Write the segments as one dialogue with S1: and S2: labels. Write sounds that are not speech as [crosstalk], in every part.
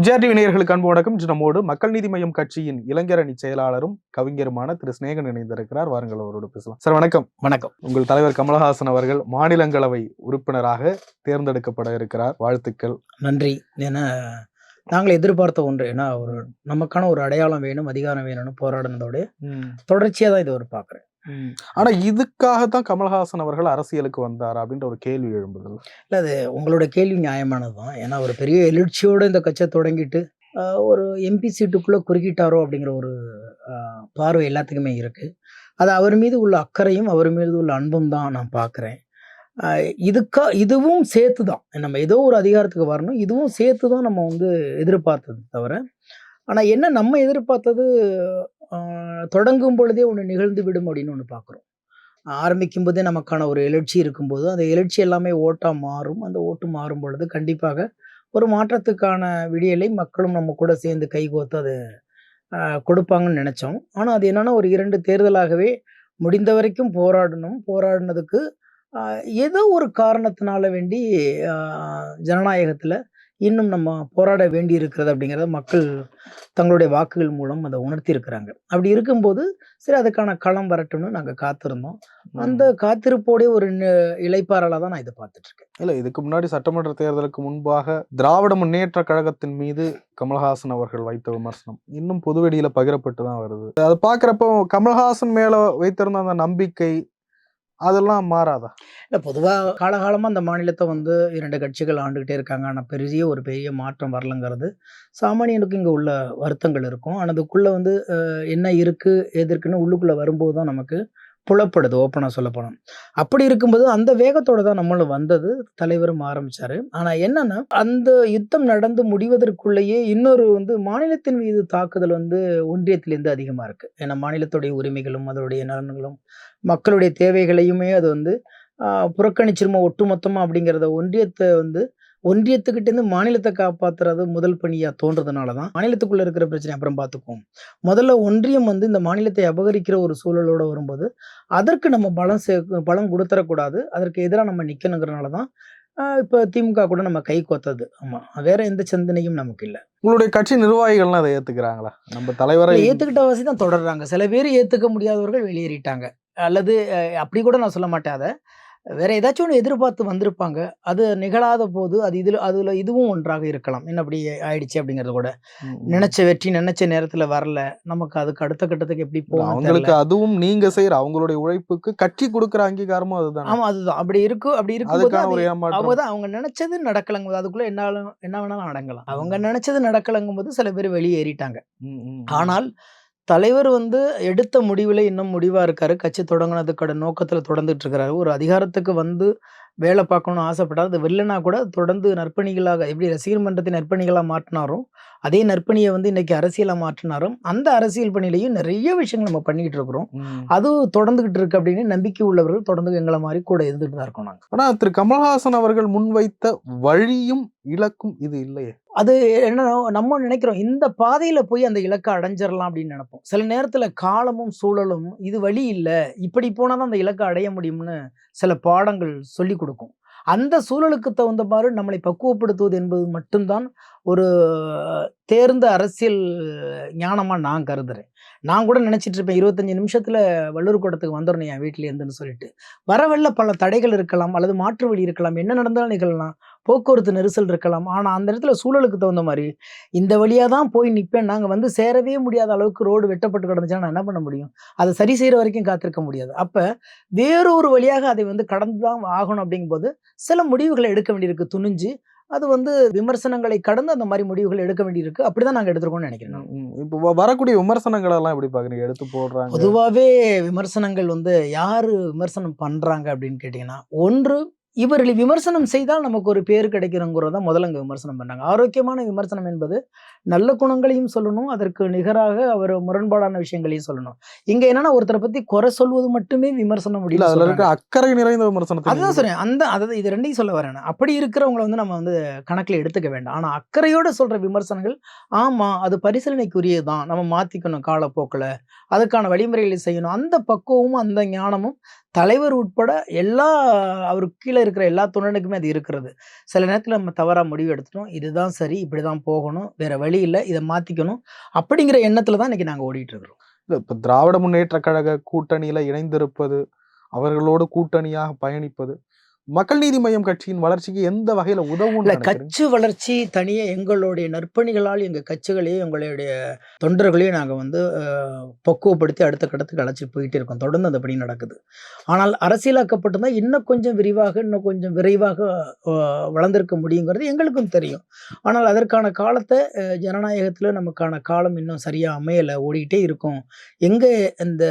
S1: விஜயார் TV நேயர்களுக்கு அன்பு வணக்கம். நம்மோடு மக்கள் நீதி மய்யம் கட்சியின் இளைஞர் அணி செயலாளரும் கவிஞருமான திரு சிநேகன் இணைந்திருக்கிறார். வாருங்கள் அவரோடு பேசலாம். சார் வணக்கம்.
S2: வணக்கம்.
S1: உங்கள் தலைவர் கமலஹாசன் அவர்கள் மாநிலங்களவை உறுப்பினராக தேர்ந்தெடுக்கப்பட இருக்கிறார். வாழ்த்துக்கள்.
S2: நன்றி. ஏன்னா நாங்கள் எதிர்பார்த்த ஒன்று ஏன்னா ஒரு நமக்கான ஒரு அடையாளம் வேணும் அதிகாரம் வேணும்னு போராடினதோட தொடர்ச்சியாக தான் இதை ஒரு பார்க்குறேன்.
S1: ஆனா இதுக்காகத்தான் கமலஹாசன் அவர்கள் அரசியலுக்கு வந்தார்? அப்படின்ற ஒரு கேள்வி எழும்புது
S2: இல்லை அது உங்களோட கேள்வி நியாயமானது தான் ஏன்னா ஒரு பெரிய எழுச்சியோடு இந்த கட்சியை தொடங்கிட்டு ஒரு எம்பி சீட்டுக்குள்ளே குறுக்கிட்டாரோ அப்படிங்கிற ஒரு பார்வை எல்லாத்துக்குமே இருக்குது அது அவர் மீது உள்ள அக்கறையும் அவர் மீது உள்ள அன்பும் தான் நான் பார்க்குறேன் இதுக்கா இதுவும் சேர்த்து தான் நம்ம ஏதோ ஒரு அதிகாரத்துக்கு வரணும். இதுவும் சேர்த்து தான் நம்ம வந்து எதிர்பார்த்தது தவிர ஆனால் என்ன நம்ம எதிர்பார்த்தது தொடங்கும் பொழுதே ஒன்று நிகழ்ந்து விடும் அப்படின்னு ஒன்று பார்க்குறோம் ஆரம்பிக்கும் போதே நமக்கான ஒரு எழுச்சி இருக்கும்போது அந்த எழுச்சி எல்லாமே ஓட்டாக மாறும். அந்த ஓட்டு மாறும் பொழுது கண்டிப்பாக ஒரு மாற்றத்துக்கான விடியலை மக்களும் நம்ம கூட சேர்ந்து கைகோத்து அதை கொடுப்பாங்கன்னு நினச்சோம். ஆனால் அது என்னன்னா ஒரு இரண்டு தேர்தலாகவே முடிந்த வரைக்கும் போராடணும். போராடினதுக்கு ஏதோ ஒரு காரணத்தினால வேண்டி ஜனநாயகத்தில் இன்னும் நம்ம போராட வேண்டி இருக்கிறது அப்படிங்கிறத மக்கள் தங்களுடைய வாக்குகள் மூலம் அதை உணர்த்தி இருக்கிறாங்க அப்படி இருக்கும்போது சரி அதுக்கான களம் வரட்டும்னு நாங்கள் காத்திருந்தோம். அந்த காத்திருப்போடைய ஒரு இளைப்பாறலா தான் நான் இதை பார்த்துட்டு இருக்கேன்
S1: இல்ல இதுக்கு முன்னாடி சட்டமன்ற தேர்தலுக்கு முன்பாக திராவிட முன்னேற்ற கழகத்தின் மீது கமலஹாசன் அவர்கள் வைத்த விமர்சனம் இன்னும் பொதுவெளியில பகிரப்பட்டு தான் வருது. அதை பாக்குறப்போ கமலஹாசன் மேல வைத்திருந்த அந்த நம்பிக்கை அதெல்லாம் மாறாதா?
S2: இல்லை பொதுவாக காலகாலமாக அந்த மாநிலத்தை வந்து இரண்டு கட்சிகள் ஆண்டுகிட்டே இருக்காங்க. ஆனால் பெரிய ஒரு பெரிய மாற்றம் வரலங்கிறது சாமானியனுக்கு இங்கே உள்ள வருத்தங்கள் இருக்கும். ஆனால் அதுக்குள்ளே வந்து என்ன இருக்குது எது இருக்குன்னு உள்ளுக்குள்ளே வரும்போது தான் நமக்கு புலப்படுது ஓப்பனாக சொல்ல போனோம் அப்படி இருக்கும்போது அந்த வேகத்தோடு தான் நம்மளும் வந்தது தலைவரும் ஆரம்பித்தார் ஆனால் என்னன்னா அந்த யுத்தம் நடந்து முடிவதற்குள்ளேயே இன்னொரு வந்து மாநிலத்தின் மீது தாக்குதல் வந்து ஒன்றியத்திலேருந்து அதிகமாக இருக்குது ஏன்னா மாநிலத்துடைய உரிமைகளும் அதனுடைய நலன்களும் மக்களுடைய தேவைகளையுமே அது வந்து புறக்கணிச்சிருமோ ஒட்டுமொத்தமாக அப்படிங்கிறத ஒன்றியத்தை வந்து ஒன்றியத்துக்கிட்டேருந்து மாநிலத்தை காப்பாத்துறது முதல் பணியாக தோன்றதுனால தான் மாநிலத்துக்குள்ளே இருக்கிற பிரச்சனை அப்புறம் பார்த்துக்குவோம் முதல்ல ஒன்றியம் வந்து இந்த மாநிலத்தை அபகரிக்கிற ஒரு சூழலோடு வரும்போது அதற்கு நம்ம பலம் சே பலம் கொடுத்துடக்கூடாது அதற்கு எதிராக நம்ம நிற்கணுங்கிறனால தான் இப்போ திமுக கூட நம்ம கை கோத்தது. ஆமாம் வேற எந்த சிந்தனையும் நமக்கு இல்லை.
S1: உங்களுடைய கட்சி நிர்வாகிகள்லாம் அதை ஏத்துக்கிறாங்களா? நம்ம தலைவரை
S2: ஏற்றுக்கிட்ட வாசி தான் தொடர்றாங்க. சில பேர் ஏற்றுக்க முடியாதவர்கள் வெளியேறிட்டாங்க. அல்லது அப்படி கூட நான் சொல்ல மாட்டேன் அதை. வேற ஏதாச்சும் ஒன்று எதிர்பார்த்து வந்திருப்பாங்க. அது நிகழாத போது அது இதில் அதில் இதுவும் ஒன்றாக இருக்கலாம். என்ன அப்படி ஆயிடுச்சு அப்படிங்கிறது கூட. நினைச்ச வெற்றி நினைச்ச நேரத்தில் வரல. நமக்கு அதுக்கு அடுத்த கட்டத்துக்கு எப்படி போகும்
S1: அவங்களுக்கு அதுவும் நீங்க செய்யற அவங்களுடைய உழைப்புக்கு கட்சி கொடுக்கிற அங்கீகாரமும் அதுதான்.
S2: ஆமா அதுதான். அப்படி இருக்கு அப்படி
S1: ஒரு ஏமாற்றம்.
S2: அவங்க நினைச்சது நடக்கலங்க அதுக்குள்ள என்னாலும் என்ன வேணாலும் அடங்கலாம். அவங்க நினைச்சது நடக்கலங்கும் போது சில பேர் வெளியேறிட்டாங்க. ஆனால் தலைவர் வந்து எடுத்த முடிவில் இன்னும் முடிவாக இருக்காரு. கட்சி தொடங்கினதுக்கான நோக்கத்தில் தொடர்ந்துட்டு இருக்கிறாரு ஒரு அதிகாரத்துக்கு வந்து வேலை பார்க்கணும்னு ஆசைப்பட்டார் அது வெளிலனா கூட தொடர்ந்து நற்பணிகளாக எப்படி ரசிகர் மன்றத்தை நற்பணிகளாக மாற்றினாரோ அதே நற்பணியை வந்து இன்னைக்கு அரசியலாக மாற்றினாரும் அந்த அரசியல் பணியிலையும் நிறைய விஷயங்கள் நம்ம பண்ணிக்கிட்டு இருக்கிறோம். அது தொடர்ந்துகிட்டு இருக்கு அப்படின்னு நம்பிக்கை உள்ளவர்கள் தொடர்ந்து எங்களை மாதிரி கூட இருந்துட்டு தான் இருக்கோம் நாங்கள்
S1: ஆனா திரு. கமல்ஹாசன் அவர்கள் முன்வைத்த வழியும் இலக்கும் இது இல்லையே.
S2: அது என்ன நம்ம நினைக்கிறோம் இந்த பாதையில போய் அந்த இலக்கை அடைஞ்சிடலாம் அப்படின்னு நினைப்போம். சில நேரத்துல காலமும் சூழலும் இது வழி இல்லை இப்படி போனால் தான் அந்த இலக்கை அடைய முடியும்னு சில பாடங்கள் சொல்லி கொடுக்கும் அந்த சூழலுக்கு தகுந்த மாதிரி நம்மளை பக்குவப்படுத்துவது என்பது மட்டும்தான் ஒரு தேர்ந்த அரசியல் ஞானமா நான் கருதுறேன். நான் கூட நினைச்சிட்டு இருப்பேன் இருபத்தஞ்சு நிமிஷத்துல வள்ளூர் கூடத்துக்கு வந்துடணும் என் வீட்டிலேருந்துன்னு சொல்லிட்டு. வரவெல்ல பல தடைகள் இருக்கலாம் அல்லது மாற்று வழி இருக்கலாம் என்ன நடந்தாலும் நிகழலாம் போக்குவரத்து நெரிசல் இருக்கலாம். ஆனால் அந்த இடத்துல சூழலுக்கு தகுந்த மாதிரி இந்த வழியாக தான் போய் நிற்பேன் நாங்கள் வந்து சேரவே முடியாத அளவுக்கு ரோடு வெட்டப்பட்டு கிடந்துச்சுன்னா நான் என்ன பண்ண முடியும்? அதை சரி செய்கிற வரைக்கும் காத்திருக்க முடியாது. அப்போ வேறொரு வழியாக அதை வந்து கடந்து தான் ஆகணும் அப்படிங்கும்போது சில முடிவுகளை எடுக்க வேண்டியிருக்கு. துணிஞ்சு அது வந்து விமர்சனங்களை கடந்து அந்த மாதிரி முடிவுகள் எடுக்க வேண்டியிருக்கு. அப்படி தான் நாங்கள் எடுத்துருக்கோம்னு நினைக்கிறேன்
S1: இப்போ வரக்கூடிய விமர்சனங்கள் எல்லாம் எப்படி பாக்குறீங்க எடுத்து போடுறாங்க.
S2: பொதுவாகவே விமர்சனங்கள் வந்து யார் விமர்சனம் பண்ணுறாங்க அப்படின்னு கேட்டிங்கன்னா ஒன்று இவர்கள் விமர்சனம் செய்தால் நமக்கு ஒரு பேர் கிடைக்கிறோங்கிறத முதல்ல இங்கே விமர்சனம் பண்ணாங்க. ஆரோக்கியமான விமர்சனம் என்பது நல்ல குணங்களையும் சொல்லணும் அதற்கு நிகராக அவர் முரண்பாடான விஷயங்களையும் சொல்லணும். இங்கே என்னன்னா ஒருத்தரை பற்றி குறை சொல்வது மட்டுமே விமர்சனம் முடியல
S1: அதுல இருக்க அக்கறை நிறைந்த விமர்சனத்தை
S2: அதுதான் சொல்றேன். அந்த அதாவது இது ரெண்டையும் சொல்ல வரேன். அப்படி இருக்கிறவங்கள வந்து நம்ம வந்து கணக்கில் எடுத்துக்க வேண்டாம். ஆனால் அக்கறையோட சொல்ற விமர்சனங்கள் ஆமா அது பரிசீலனைக்குரியது தான் நம்ம மாத்திக்கணும் காலப்போக்கில். அதுக்கான வழிமுறைகளை செய்யணும். அந்த பக்குவமும் அந்த ஞானமும் தலைவர் உட்பட எல்லா அவருக்கு கீழே இருக்கிற எல்லா துணனுக்குமே அது இருக்கிறது. சில நேரத்தில் நம்ம தவறாக முடிவு எடுத்துட்டோம். இதுதான் சரி இப்படி தான் போகணும். வேற வழி இல்லை. இதை மாற்றிக்கணும் அப்படிங்கிற எண்ணத்தில் தான் இன்னைக்கு நாங்கள் ஓடிட்டு இருக்கிறோம்.
S1: இல்லை இப்போ திராவிட முன்னேற்ற கழக கூட்டணியில் இணைந்திருப்பது அவர்களோடு கூட்டணியாக பயணிப்பது மக்கள் நீதி மய்யம் கட்சியின் வளர்ச்சிக்கு எந்த வகையில உதவும்
S2: கட்சி வளர்ச்சி தனியே எங்களுடைய நற்பணிகளால் எங்கள் கட்சிகளையும் எங்களுடைய தொண்டர்களையும் நாங்கள் வந்து பக்குவப்படுத்தி அடுத்த கட்டத்துக்கு அழைச்சி போயிட்டே இருக்கோம். தொடர்ந்து அந்த பணி நடக்குது. ஆனால் அரசியலாக்கப்பட்டிருந்தால் இன்னும் கொஞ்சம் விரிவாக இன்னும் கொஞ்சம் விரைவாக வளர்ந்திருக்க முடியுங்கிறது எங்களுக்கும் தெரியும். ஆனால் அதற்கான காலத்தை ஜனநாயகத்தில் நமக்கான காலம் இன்னும் சரியாக அமையலை ஓடிக்கிட்டே இருக்கும். எங்கே இந்த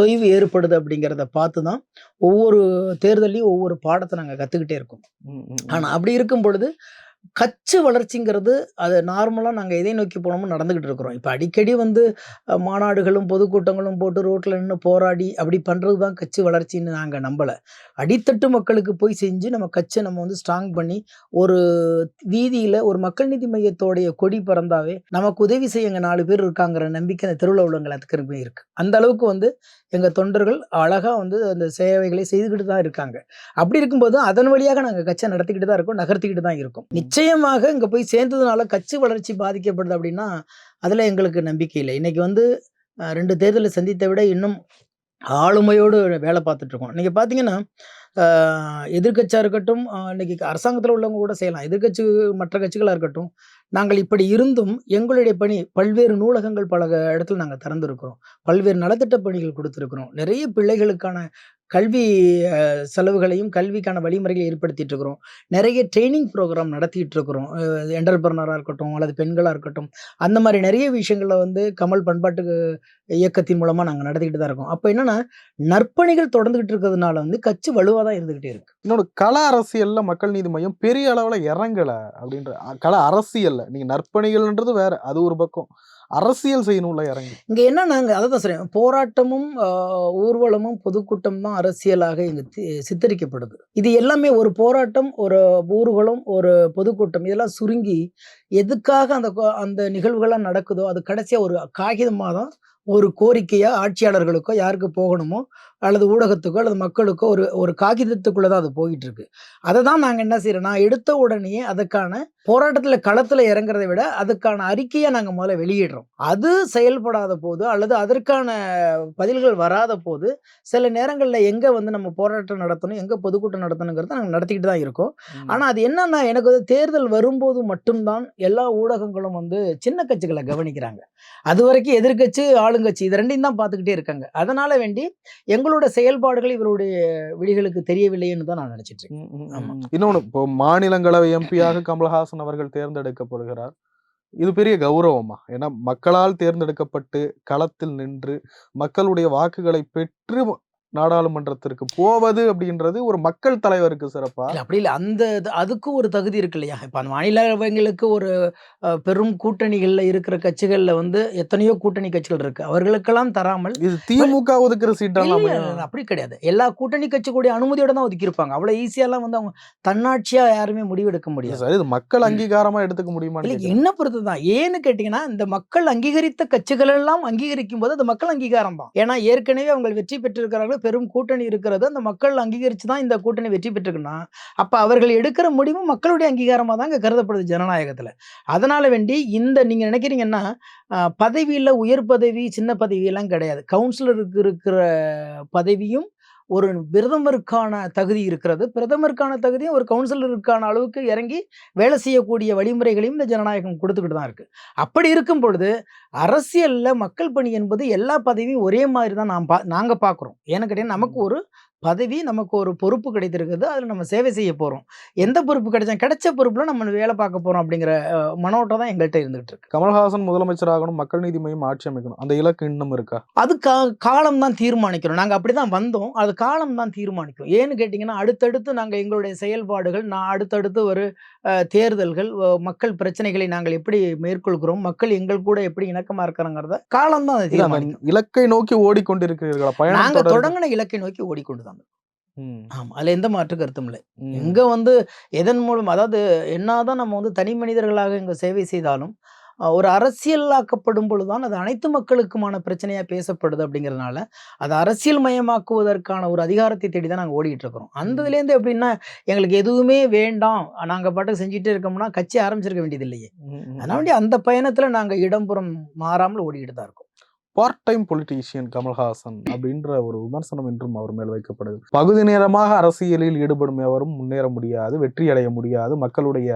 S2: தொய்வு ஏற்படுது அப்படிங்கிறத பார்த்து தான் ஒவ்வொரு தேர்தலையும் ஒவ்வொரு பாடத்தை நாங்கள் கற்றுக்கிட்டே இருக்கோம். ஆனால் அப்படி இருக்கும் பொழுது கட்சி வளர்ச்சிங்கிறது அது நார்மலாக நாங்கள் எதை நோக்கி போனோமோ நடந்துக்கிட்டு இருக்கிறோம். இப்போ அடிக்கடி வந்து மாநாடுகளும் பொதுக்கூட்டங்களும் போட்டு ரோட்டில் நின்று போராடி அப்படி பண்ணுறது தான் கட்சி வளர்ச்சின்னு நாங்கள் நம்பலை. அடித்தட்டு மக்களுக்கு போய் செஞ்சு நம்ம கட்சியை நம்ம வந்து ஸ்ட்ராங் பண்ணி ஒரு வீதியில் ஒரு மக்கள் நீதி மையத்தோடைய கொடி பறந்தாவே நமக்கு உதவி செய்ய எங்கள் நாலு பேர் இருக்காங்கிற நம்பிக்கை அந்த தெருவில் உள்ளவங்க எல்லாத்துக்குமே இருக்குது அந்த அளவுக்கு வந்து எங்கள் தொண்டர்கள் அழகாக வந்து அந்த சேவைகளை செய்துக்கிட்டு தான் இருக்காங்க. அப்படி இருக்கும்போது அதன் வழியாக நாங்கள் கச்சை நடத்திக்கிட்டு தான் இருக்கோம் நகர்த்திக்கிட்டு தான் இருக்கோம். நிச்சயமாக இங்கே போய் சேர்ந்ததுனால கட்சி வளர்ச்சி பாதிக்கப்படுது அப்படின்னா அதில் எங்களுக்கு நம்பிக்கை இல்லை. இன்னைக்கு வந்து ரெண்டு தேர்தலை சந்தித்த விட இன்னும் ஆளுமையோடு வேலை பார்த்துட்டு இருக்கோம். பார்த்தீங்கன்னா எதிர்கட்சியாக இருக்கட்டும் இன்றைக்கி அரசாங்கத்தில் உள்ளவங்க கூட செய்யலாம். எதிர்க்கட்சி மற்ற கட்சிகளாக இருக்கட்டும் நாங்கள் இப்படி இருந்தும் எங்களுடைய பணி பல்வேறு நூலகங்கள் பல இடத்துல நாங்கள் திறந்துருக்கிறோம். பல்வேறு நலத்திட்ட பணிகள் கொடுத்துருக்குறோம். நிறைய பிள்ளைகளுக்கான கல்வி செலவுகளையும் கல்விக்கான வழிமுறைகளை ஏற்படுத்திட்டு இருக்கிறோம் நிறைய ட்ரைனிங் ப்ரோக்ராம் நடத்திட்டு இருக்கிறோம் என்டர்பிரனராக இருக்கட்டும் அல்லது பெண்களாக இருக்கட்டும். அந்த மாதிரி நிறைய விஷயங்களை வந்து கமல் பண்பாட்டு இயக்கத்தின் மூலமாக நாங்கள் நடத்திக்கிட்டு தான் இருக்கோம். அப்போ என்னன்னா நற்பணிகள் தொடர்ந்துகிட்டு இருக்கிறதுனால வந்து கட்சி வலுவாக தான் இருந்துகிட்டே இருக்கு.
S1: இன்னொரு கல அரசியலில் மக்கள் நீதி மையம் பெரிய அளவில் இறங்கலை அப்படின்ற கல அரசியலில். நீங்கள் நற்பணிகள்ன்றது வேற அது ஒரு பக்கம். அரசியல் செய்யணும்ல இறங்கி.
S2: இங்கே என்ன நாங்கள் அதை தான் சொல்றேன். போராட்டமும் ஆஹ், ஊர்வலமும் பொதுக்கூட்டம் தான் அரசியலாக இங்கே சித்தரிக்கப்படுது. இது எல்லாமே ஒரு போராட்டம் ஒரு ஊர்வலம் ஒரு பொதுக்கூட்டம். இதெல்லாம் சுருங்கி எதுக்காக அந்த அந்த நிகழ்வுகள்லாம் நடக்குதோ அது கடைசியாக ஒரு காகிதமாக தான் ஒரு கோரிக்கையாக ஆட்சியாளர்களுக்கோ யாருக்கு போகணுமோ அல்லது ஊடகத்துக்கோ அல்லது மக்களுக்கோ ஒரு ஒரு காகிதத்துக்குள்ளே தான் அது போயிட்டு இருக்கு அதை தான் நாங்கள் என்ன செய்கிறோம் நான் எடுத்த உடனே அதுக்கான போராட்டத்தில் களத்தில் இறங்குறதை விட அதுக்கான அறிக்கையை நாங்கள் முதல்ல வெளியிடுறோம். அது செயல்படாத போது அல்லது அதற்கான பதில்கள் வராத போது சில நேரங்களில் எங்கே வந்து நம்ம போராட்டம் நடத்தணும் எங்கே பொதுக்கூட்டம் நடத்தணுங்கிறத நாங்கள் நடத்திக்கிட்டு தான் இருக்கோம். ஆனால் அது என்னன்னா எனக்கு வந்து தேர்தல் வரும்போது மட்டும்தான் எல்லா ஊடகங்களும் வந்து சின்ன கட்சிகளை கவனிக்கிறாங்க. அது வரைக்கும் எதிர்க்கட்சி ஆளுங்கட்சி இது ரெண்டையும் தான் பார்த்துக்கிட்டே இருக்காங்க. அதனால வேண்டி எங்களோட செயல்பாடுகள் இவருடைய விழிகளுக்கு தெரியவில்லைன்னு தான் நான் நினைச்சிட்டு இருக்கேன்.
S1: இன்னொன்னு இப்போ மாநிலங்களவை எம்பியாக கமலஹாசன் அவர்கள் தேர்ந்தெடுக்கப்படுகிறார். இது பெரிய கௌரவமா? ஏன்னா மக்களால் தேர்ந்தெடுக்கப்பட்டு களத்தில் நின்று மக்களுடைய வாக்குகளை பெற்று நாடாளுமன்றத்திற்கு போவது அப்படின்றது ஒரு மக்கள் தலைவருக்கு சிறப்பா?
S2: இல்ல அப்படி இல்லை. அந்த அதுக்கும் ஒரு தகுதி இருக்கு இல்லையா? இப்போ அந்த மாநிலங்களுக்கு ஒரு பெரும் கூட்டணிகளில் இருக்கிற கட்சிகளில் வந்து எத்தனையோ கூட்டணி கட்சிகள் இருக்கு. அவர்களுக்கெல்லாம் தராமல்
S1: இது திமுக ஒதுக்குற சீட்டெல்லாம்
S2: அப்படி கிடையாது. எல்லா கூட்டணி கட்சிகளுடைய அனுமதியோட தான் ஒதுக்கியிருப்பாங்க. அவ்வளோ ஈஸியாலாம் வந்து அவங்க தன்னாட்சியா யாருமே முடிவெடுக்க முடியாது.
S1: சார் இது மக்கள். அங்கீகாரமா எடுத்துக்க முடியுமான்னு
S2: இல்லை. என்ன பொறுத்து தான் ஏன்னு கேட்டிங்கன்னா இந்த மக்கள் அங்கீகரித்த கட்சிகள் எல்லாம் அங்கீகரிக்கும் போது அது மக்கள் அங்கீகாரம் தான். ஏன்னா ஏற்கனவே அவங்க வெற்றி பெற்றிருக்கிறார்கள். பெரும் கூட்டணி இருக்கிறது அந்த மக்கள் அங்கீகரித்து தான் இந்த கூட்டணி வெற்றி பெற்றுக்குன்னா அப்போ அவர்கள் எடுக்கிற முடிவும் மக்களுடைய அங்கீகாரமாக தான் இங்கே கருதப்படுது ஜனநாயகத்தில். அதனால் வேண்டி இந்த நீங்கள் நினைக்கிறீங்கன்னா பதவியில் உயர் பதவி சின்ன பதவியெல்லாம் கிடையாது. கவுன்சிலருக்கு இருக்கிற பதவியும் ஒரு பிரதமருக்கான தகுதி இருக்கிறது. பிரதமருக்கான தகுதியும் ஒரு கவுன்சிலருக்கான அளவுக்கு இறங்கி வேலை செய்யக்கூடிய வழிமுறைகளையும் இந்த ஜனநாயகம் கொடுத்துக்கிட்டு தான் இருக்கு. அப்படி இருக்கும் பொழுது அரசியல்ல மக்கள் பணி என்பது எல்லா பதவியும் ஒரே மாதிரி தான் நாம் பா நாங்கள் பார்க்குறோம் ஏன்னு கேட்டீங்கன்னா நமக்கு ஒரு பதவி நமக்கு ஒரு பொறுப்பு கிடைத்திருக்குது. அதில் நம்ம சேவை செய்ய போகிறோம் எந்த பொறுப்பு கிடைச்சா கிடைச்ச பொறுப்பில் நம்ம வேலை பார்க்க போகிறோம் அப்படிங்கிற மனோட்டம் தான் எங்கள்கிட்ட இருந்துகிட்டு இருக்கு.
S1: கமல்ஹாசன் முதலமைச்சர் ஆகணும் மக்கள் நீதி மையம் ஆட்சி அமைக்கணும். அந்த இலக்கு இன்னும் இருக்கா?
S2: அது கா காலம் தான் தீர்மானிக்கிறோம். நாங்கள் அப்படி தான் வந்தோம். அது காலம் தான் தீர்மானிக்கும் ஏன்னு கேட்டிங்கன்னா அடுத்தடுத்து நாங்கள் எங்களுடைய செயல்பாடுகள் நான் அடுத்தடுத்து ஒரு தேர்தல்கள் மக்கள் பிரச்சனைகளை நாங்கள் எப்படி மேற்கொள்கிறோம் மக்கள் எங்கள் கூட எப்படி இணக்கமாக இருக்கிறோங்கிறத காலம் தான்
S1: இல்ல அந்த
S2: தீர்மானிக்கும்
S1: இலக்கை நோக்கி ஓடிக்கொண்டிருக்கிறீர்களா
S2: நாங்கள். தொடங்கின இலக்கை நோக்கி ஓடிக்கொண்டு தான் இருக்கோம்.
S1: ம்,
S2: ஆமாம் அதில் எந்த மாற்று கருத்தும் இல்லை
S1: ம்.
S2: எங்கே வந்து எதன் மூலம் அதாவது என்னதான் நம்ம வந்து தனி மனிதர்களாக இங்கே சேவை செய்தாலும் ஒரு அரசியலாக்கப்படும் பொழுதுதான் அது அனைத்து மக்களுக்குமான பிரச்சனையா பேசப்படுது அப்படிங்கிறதுனால அதை அரசியல் மயமாக்குவதற்கான ஒரு அதிகாரத்தை தேடி தான் நாங்கள் ஓடிட்டு இருக்கிறோம். அந்த
S1: ம்.
S2: இதுலேருந்து எப்படின்னா எங்களுக்கு எதுவுமே வேண்டாம் நாங்கள் பாட்டுக்கு செஞ்சுட்டே இருக்கோம்னா கட்சி ஆரம்பிச்சிருக்க வேண்டியது இல்லையே அதனால அந்த பயணத்தில் நாங்கள் இடம்புறம் மாறாமல் ஓடிக்கிட்டு தான் இருக்கோம்.
S1: பார்ட் டைம் பொலிட்டீஷியன் கமல்ஹாசன் அப்படின்ற ஒரு விமர்சனம் என்றும் அவர் மேல் வைக்கப்படுது. பகுதி நேரமாக அரசியலில் ஈடுபடும் எவரும் முன்னேற முடியாது வெற்றி அடைய முடியாது மக்களுடைய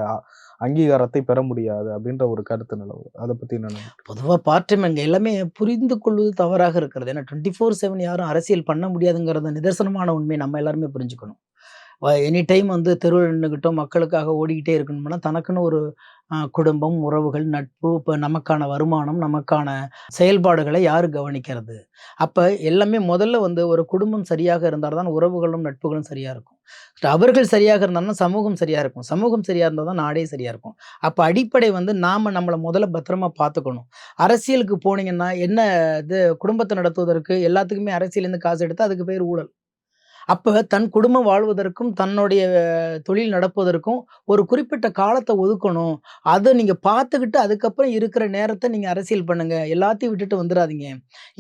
S1: அங்கீகாரத்தை பெற முடியாது அப்படின்ற ஒரு கருத்து நிலவு. அதை பத்தி என்ன
S2: பொதுவாக பார்ட் டைம் எங்கள் எல்லாமே புரிந்து கொள்வது தவறாக இருக்கிறது. ஏன்னா டுவெண்ட்டி ஃபோர் செவன் யாரும் அரசியல் பண்ண முடியாதுங்கிறத நிதர்சனமான உண்மையை நம்ம எல்லாருமே புரிஞ்சுக்கணும். எனி டைம் வந்து தெருவில் நின்றுக்கிட்டோம் மக்களுக்காக ஓடிக்கிட்டே இருக்கணும்னா தனக்குன்னு ஒரு குடும்பம் உறவுகள் நட்பு இப்போ நமக்கான வருமானம் நமக்கான செயல்பாடுகளை யார் கவனிக்கிறது? அப்போ எல்லாமே முதல்ல வந்து ஒரு குடும்பம் சரியாக இருந்தால் தான் உறவுகளும் நட்புகளும் சரியாக இருக்கும். அவர்கள் சரியாக இருந்தாலும் சமூகம் சரியாக இருக்கும். சமூகம் சரியாக இருந்தால் தான் நாடே சரியாக இருக்கும். அப்போ அடிப்படை வந்து நாம் நம்மளை முதல்ல பத்திரமா பார்த்துக்கணும். அரசியலுக்கு போனீங்கன்னா என்ன இது குடும்பத்தை நடத்துவதற்கு எல்லாத்துக்குமே அரசியலேருந்து காசு எடுத்து அதுக்கு பேர் ஊழல். அப்போ தன் குடும்பம் வாழ்வதற்கும் தன்னுடைய தொழில் நடப்பதற்கும் ஒரு குறிப்பிட்ட காலத்தை ஒதுக்கணும். அதை நீங்கள் பார்த்துக்கிட்டு அதுக்கப்புறம் இருக்கிற நேரத்தை நீங்கள் அரசியல் பண்ணுங்கள் எல்லாத்தையும் விட்டுட்டு வந்துடாதீங்க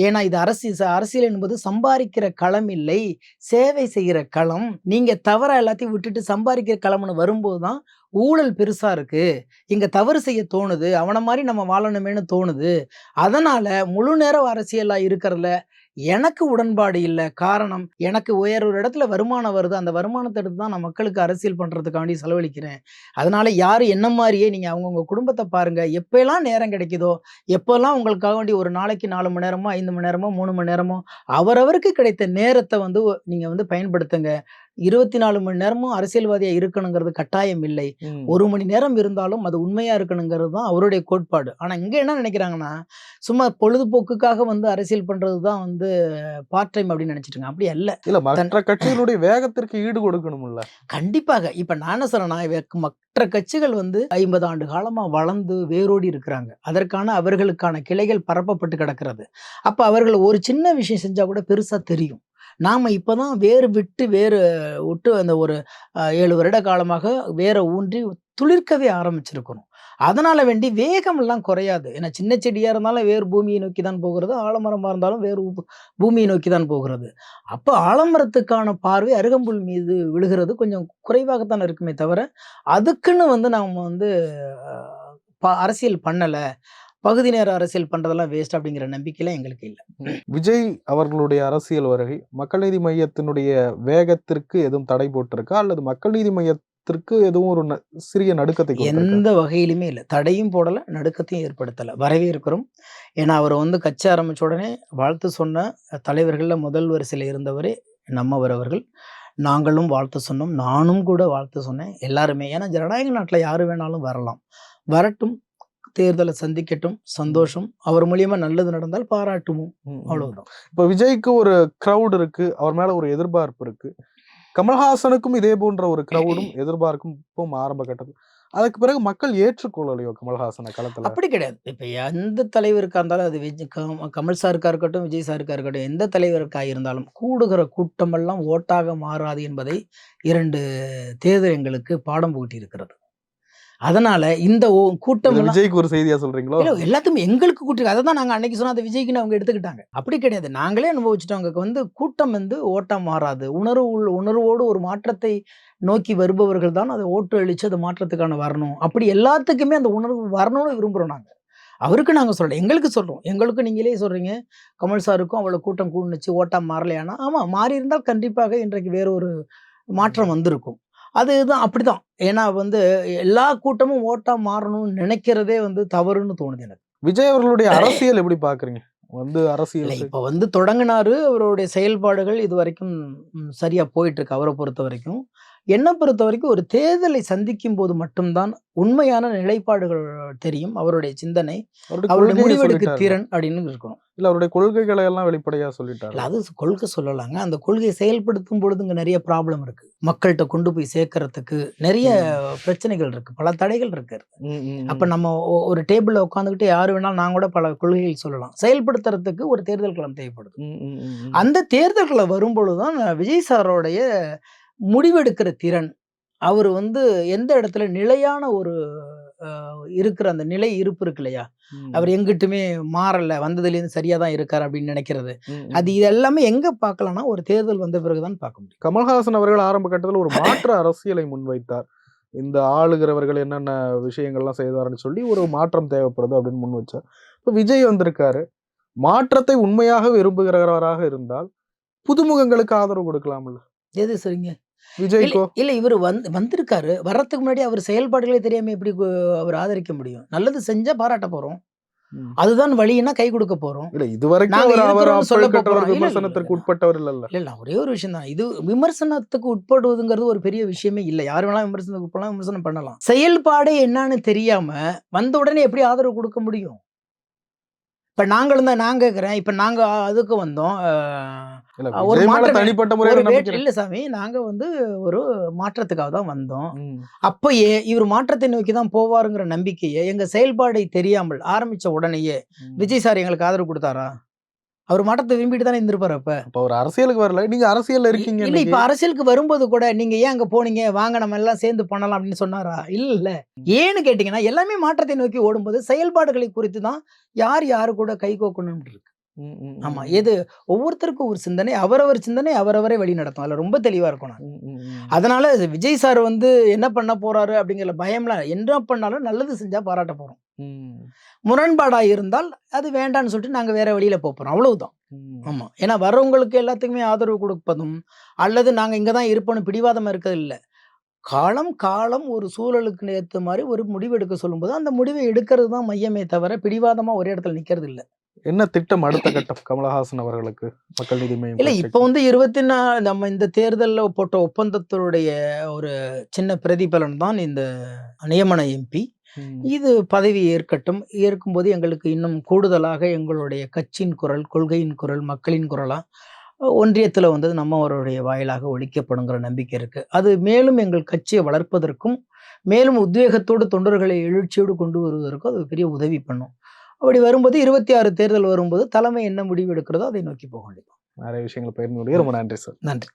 S2: ஏன்னா இது அரசியல் அரசியல் என்பது சம்பாதிக்கிற களம் இல்லை. சேவை செய்கிற களம். நீங்கள் தவற எல்லாத்தையும் விட்டுட்டு சம்பாதிக்கிற களம்னு வரும்போது தான் ஊழல் பெருசாக இருக்குது இங்கே தவறு செய்ய தோணுது. அவனை மாதிரி நம்ம வாழணுமேனு தோணுது. அதனால் முழு நேரம் அரசியலாக இருக்கிறதுல எனக்கு உடன்பாடு இல்லை. காரணம் எனக்கு வேற ஒரு இடத்துல வருமானம் வருது. அந்த வருமானத்தை எடுத்து தான் நான் மக்களுக்கு அரசியல் பண்ணுறதுக்காண்டி செலவழிக்கிறேன். அதனால் யார் என்ன மாதிரியே நீங்கள் அவங்கவுங்க குடும்பத்தை பாருங்கள் எப்போல்லாம் நேரம் கிடைக்குதோ எப்போல்லாம் உங்களுக்காக வேண்டி ஒரு நாளைக்கு நாலு மணி நேரமோ ஐந்து மணி நேரமோ மூணு மணி நேரமோ அவரவருக்கு கிடைத்த நேரத்தை வந்து நீங்கள் வந்து பயன்படுத்துங்க. இருபத்தி நாலு மணி நேரமும் அரசியல்வாதியா இருக்கணுங்கிறது கட்டாயம் இல்லை. ஒரு மணி நேரம் இருந்தாலும் அது உண்மையா இருக்கணுங்கிறது தான் அவருடைய கோட்பாடு. ஆனா இங்க என்ன நினைக்கிறாங்கன்னா சும்மா பொழுதுபோக்குக்காக வந்து அரசியல் பண்றது தான் வந்து பார்ட் டைம் அப்படின்னு நினைச்சிட்டு அப்படி அல்ல.
S1: இல்ல மற்ற கட்சிகளுடைய வேகத்திற்கு ஈடு கொடுக்கணும்ல
S2: கண்டிப்பாக. இப்ப நான் என்ன சொல்றேன்னா மற்ற கட்சிகள் வந்து ஐம்பது ஆண்டு காலமா வளர்ந்து வேரோடி இருக்கிறாங்க. அதற்கான அவர்களுக்கான கிளைகள் பரப்பப்பட்டு கிடக்கிறது. அப்ப அவர்கள் ஒரு சின்ன விஷயம் செஞ்சா கூட பெருசா தெரியும். நாம் இப்போ தான் வேறு விட்டு வேறு விட்டு அந்த ஒரு ஏழு வருட காலமாக வேற ஊன்றி துளிர்க்கவே ஆரம்பிச்சிருக்கணும் அதனால வேண்டி வேகம் எல்லாம் குறையாது. ஏன்னா சின்ன செடியாக இருந்தாலும் வேறு பூமியை நோக்கி தான் போகிறது. ஆலமரமாக இருந்தாலும் வேறு பூமியை நோக்கி தான் போகிறது. அப்போ ஆலமரத்துக்கான பார்வை அருகம்புல் மீது விழுகிறது கொஞ்சம் குறைவாகத்தான் இருக்குமே தவிர அதுக்குன்னு வந்து நாம் வந்து ப- அரசியல் பண்ணலை. பகுதி நேர அரசியல் பண்ணுறதெல்லாம் வேஸ்ட் அப்படிங்கிற நம்பிக்கைலாம் எங்களுக்கு இல்லை.
S1: விஜய் அவர்களுடைய அரசியல் வருகை மக்கள் நீதி மையத்தினுடைய வேகத்திற்கு எதுவும் தடை போட்டிருக்கா? அல்லது மக்கள் நீதி மையத்திற்கு எதுவும் ஒரு சிறிய நடுக்கத்தை?
S2: எந்த வகையிலுமே இல்லை. தடையும் போடலை நடுக்கத்தையும் ஏற்படுத்தலை. வரவேற்கிறோம். ஏன்னா அவர் வந்து கட்சி ஆரம்பிச்ச உடனே வாழ்த்து சொன்ன தலைவர்களில் முதல் வரிசையில் இருந்தவரே நம்மவர் அவர்கள். நாங்களும் வாழ்த்து சொன்னோம். நானும் கூட வாழ்த்து சொன்னேன். எல்லாருமே. ஏன்னா ஜனநாயக நாட்டில் யார் வேணாலும் வரலாம். வரட்டும். தேர்தலை சந்திக்கட்டும் சந்தோஷம். அவர் மூலியமா நல்லது நடந்தால் பாராட்டுவோம். அவ்வளவுதான்.
S1: இப்ப விஜய்க்கு ஒரு கிரவுட் இருக்கு அவர் மேல ஒரு எதிர்பார்ப்பு இருக்கு. கமல்ஹாசனுக்கும் இதே போன்ற ஒரு கிரவுடும் எதிர்பார்ப்பும் ஆரம்ப கட்டத்தில். அதுக்கு பிறகு மக்கள் ஏற்றுக்கொள்ளலையோ கமல்ஹாசனை களத்துல?
S2: அப்படி கிடையாது. இப்போ எந்த தலைவருக்கா இருந்தாலும் அது விஜய் கம்- கமல் சாருக்கா இருக்கட்டும் விஜய் சாருக்கா இருக்கட்டும் எந்த தலைவருக்கா இருந்தாலும் கூடுகிற கூட்டமெல்லாம் ஓட்டாக மாறாது என்பதை இரண்டு தேர்தல் எங்களுக்கு பாடம் புகட்டி இருக்கிறது அதனால இந்த ஓ- கூட்டம்
S1: விஜய்க்கு ஒரு செய்தியா சொல்றீங்களோ?
S2: இல்ல, எல்லாத்துமே எங்களுக்கு கூட்டி அதை தான் நாங்கள் அன்னைக்கு சொன்ன அந்த விஜய்க்குன்னு அவங்க எடுத்துக்கிட்டாங்க. அப்படி கிடையாது. நாங்களே அனுபவிச்சிட்டோம். அங்க வந்து கூட்டம் வந்து ஓட்டம் மாறாது. உணர்வு உணர்வோடு ஒரு மாற்றத்தை நோக்கி வருபவர்கள் தான் அதை ஓட்டு அளிச்சு அந்த மாற்றத்துக்கான வரணும். அப்படி எல்லாத்துக்குமே அந்த உணர்வு வரணும்னு விரும்புகிறோம் நாங்கள் அவருக்கு நாங்கள் சொல்கிறோம் எங்களுக்கு சொல்கிறோம் எங்களுக்கு நீங்களே சொல்கிறீங்க கமல் சாருக்கும் அவ்வளோ கூட்டம் கூடுனுச்சு ஓட்டம் மாறலையானா? ஆமாம் மாறி இருந்தால் கண்டிப்பாக இன்றைக்கு வேற ஒரு மாற்றம் வந்திருக்கும். அதுதான் அப்படிதான். ஏன்னா வந்து எல்லா கூட்டமும் ஓட்டா மாறணும்னு நினைக்கிறதே வந்து தவறுன்னு தோணுது எனக்கு.
S1: விஜய் அவர்களுடைய [laughs] அரசியல் எப்படி பாக்குறீங்க? வந்து அரசியல்
S2: இப்போ வந்து தொடங்கினாரு அவருடைய செயல்பாடுகள் இது வரைக்கும் சரியா போயிட்டு இருக்கு அவரை பொறுத்த வரைக்கும். என்னை பொறுத்த வரைக்கும் ஒரு தேர்தலை சந்திக்கும் போது மட்டும்தான் உண்மையான நிலைப்பாடுகள் தெரியும் அவருடைய சிந்தனை
S1: அவருடைய
S2: முடிவெடுக்க. திறன் அப்படின்னு இருக்கணும்.
S1: இல்ல அவருடைய கொள்கைகளை எல்லாம் வெளிப்படையா சொல்லிட்டாரு.
S2: அது கொள்கை சொல்லலாங்க. அந்த கொள்கையை செயல்படுத்தும் பொழுது இங்க நிறைய ப்ராப்ளம் இருக்கு. மக்கள்கிட்ட கொண்டு போய் சேர்க்கறதுக்கு நிறைய பிரச்சனைகள் இருக்கு. பல தடைகள் இருக்கு.
S1: ம், ம், ம்.
S2: அப்ப நம்ம ஒரு டேபிள்ல உட்காந்துக்கிட்டு யாரு வேணாலும் நான் கூட பல கொள்கைகள் சொல்லலாம். செயல்படுத்துறதுக்கு ஒரு தேர்தல் களம் தேவைப்படுது.
S1: ம், ம், ம், ம்.
S2: அந்த தேர்தல்களை வரும்பொழுதுதான் விஜய் சாரோடைய முடிவெடுக்கிற திறன். அவர் வந்து எந்த இடத்துல நிலையான ஒரு இருக்கிற அந்த நிலை இருப்பு இருக்கு இல்லையா. அவர் எங்கிட்டுமே மாறல வந்ததுலேருந்து சரியா தான் இருக்கார் அப்படின்னு நினைக்கிறது. அது இது எல்லாமே எங்க பார்க்கலாம்னா ஒரு தேர்தல் வந்த பிறகுதான் பார்க்க முடியும்.
S1: கமல்ஹாசன் அவர்கள் ஆரம்ப கட்டத்தில் ஒரு மாற்று அரசியலை முன்வைத்தார். இந்த ஆளுகிறவர்கள் என்னென்ன விஷயங்கள்லாம் செய்தாருன்னு சொல்லி ஒரு மாற்றம் தேவைப்படுது அப்படின்னு முன் வச்சார். இப்போ விஜய் வந்திருக்காரு. மாற்றத்தை உண்மையாக விரும்புகிறவராக இருந்தால் புதுமுகங்களுக்கு ஆதரவு கொடுக்கலாம்ல.
S2: எது சரிங்க?
S1: விஜய்க்கோ
S2: இல்ல இல்ல இவர் வந்து வந்திருக்காரு. வர்றதுக்கு முன்னாடி அவர் செயல்பாடுகளே தெரியாம எப்படி அவர் ஆதரிக்க முடியும்? நல்லது செஞ்சா பாராட்ட போறோம். அதுதான் வழின்னா கை கொடுக்க போறோம்.
S1: இல்ல இதுவரைக்கும்
S2: சொல்ல போறோம்.
S1: விமர்சனத்திற்கு. உட்பட்டவர்
S2: இல்ல ஒரே ஒரு விஷயம் தான். இது விமர்சனத்துக்கு உட்படுவதுங்கிறது ஒரு பெரிய விஷயமே இல்ல. யார் வேணாலும் விமர்சனத்துக்கு உட்படலாம் விமர்சனம் பண்ணலாம். செயல்பாடே என்னன்னு தெரியாம வந்த உடனே எப்படி ஆதரவு கொடுக்க முடியும்? இப்ப நாங்களும் தான் நான் கேட்கிறேன் இப்ப நாங்க அதுக்கு வந்தோம். ஒரு மாற்றம்
S1: தனிப்பட்ட முறையில்
S2: இல்ல. சாமி. நாங்க வந்து ஒரு மாற்றத்துக்காக தான் வந்தோம். அப்பயே இவர் மாற்றத்தை நோக்கி தான் போவாருங்கிற நம்பிக்கையை எங்க செயல்பாடை தெரியாமல் ஆரம்பிச்ச உடனேயே. விஜய் சார் எங்களுக்கு ஆதரவு கொடுத்தாரா? அவர் மாற்றத்தை விரும்பிட்டு தானே இருந்திருப்பாரு அப்ப.
S1: அவர் அரசியலுக்கு வரல. நீங்க அரசியல்ல இருக்கீங்க
S2: இல்ல. இப்ப அரசியலுக்கு வரும்போது கூட நீங்க ஏன் அங்க போனீங்க? வாங்க நம்ம எல்லாம் சேர்ந்து பண்ணலாம் அப்படின்னு சொன்னாரா? இல்ல. இல்ல ஏன்னு கேட்டீங்கன்னா எல்லாமே மாற்றத்தை நோக்கி ஓடும்போது செயல்பாடுகளை குறித்து தான் யார் யாரு கூட கை கோக்கணும் இருக்கு. ஆமா. எது ஒவ்வொருத்தருக்கும் ஒரு சிந்தனை அவரவர் சிந்தனை அவரவரே வழி நடத்தும் அதுல ரொம்ப தெளிவா இருக்கும் நான். அதனால விஜய் சார் வந்து என்ன பண்ண போறாரு அப்படிங்கிற பயம்லாம் என்ன பண்ணாலும் நல்லது செஞ்சா பாராட்ட போறோம். முரண்பாடா இருந்தால் அது வேண்டாம்னு சொல்லிட்டு நாங்க வேற வழியில போறோம். அவ்வளவுதான். ஆமா. ஏன்னா வர்றவங்களுக்கு எல்லாத்துக்குமே ஆதரவு கொடுப்பதும் அல்லது நாங்க இங்க தான் இருப்போம்னு பிடிவாதமா இருக்கிறது இல்ல. காலம் காலம் ஒரு சூழலுக்கு ஏற்ற மாதிரி ஒரு முடிவு எடுக்க சொல்லும்போது அந்த முடிவை எடுக்கிறது தான் மையமே தவிர பிடிவாதமா ஒரே இடத்துல நிக்கிறது இல்ல.
S1: என்ன திட்டம் அடுத்த கட்டம் கமலஹாசன் அவர்களுக்கு மக்கள் நீதி மையம்
S2: இல்ல? இப்போ வந்து இருபத்தி நாலு நம்ம இந்த தேர்தல்ல போட்ட ஒப்பந்தத்தினுடைய ஒரு சின்ன பிரதிபலன் தான் இந்த நியமன எம்பி. இது பதவி ஏற்கட்டும். ஏற்கும்போது எங்களுக்கு இன்னும் கூடுதலாக எங்களுடைய கட்சியின் குரல் கொள்கையின் குரல் மக்களின் குரலா ஒன்றியத்தில் வந்தது நம்மவருடைய வாயிலாக ஒழிக்கப்படுங்கிற நம்பிக்கை இருக்கு. அது மேலும் எங்கள் கட்சியை வளர்ப்பதற்கும் மேலும் உத்வேகத்தோடு தொண்டர்களை எழுச்சியோடு கொண்டு வருவதற்கும் அது பெரிய உதவி பண்ணும். அப்படி வரும்போது இருபத்தி ஆறு தேர்தல் வரும்போது தலைமை என்ன முடிவு எடுக்கிறதோ அதை நோக்கி போக வேண்டியது
S1: நிறைய விஷயங்கள் பகிர்ந்து. ரொம்ப நன்றி சார்
S2: நன்றி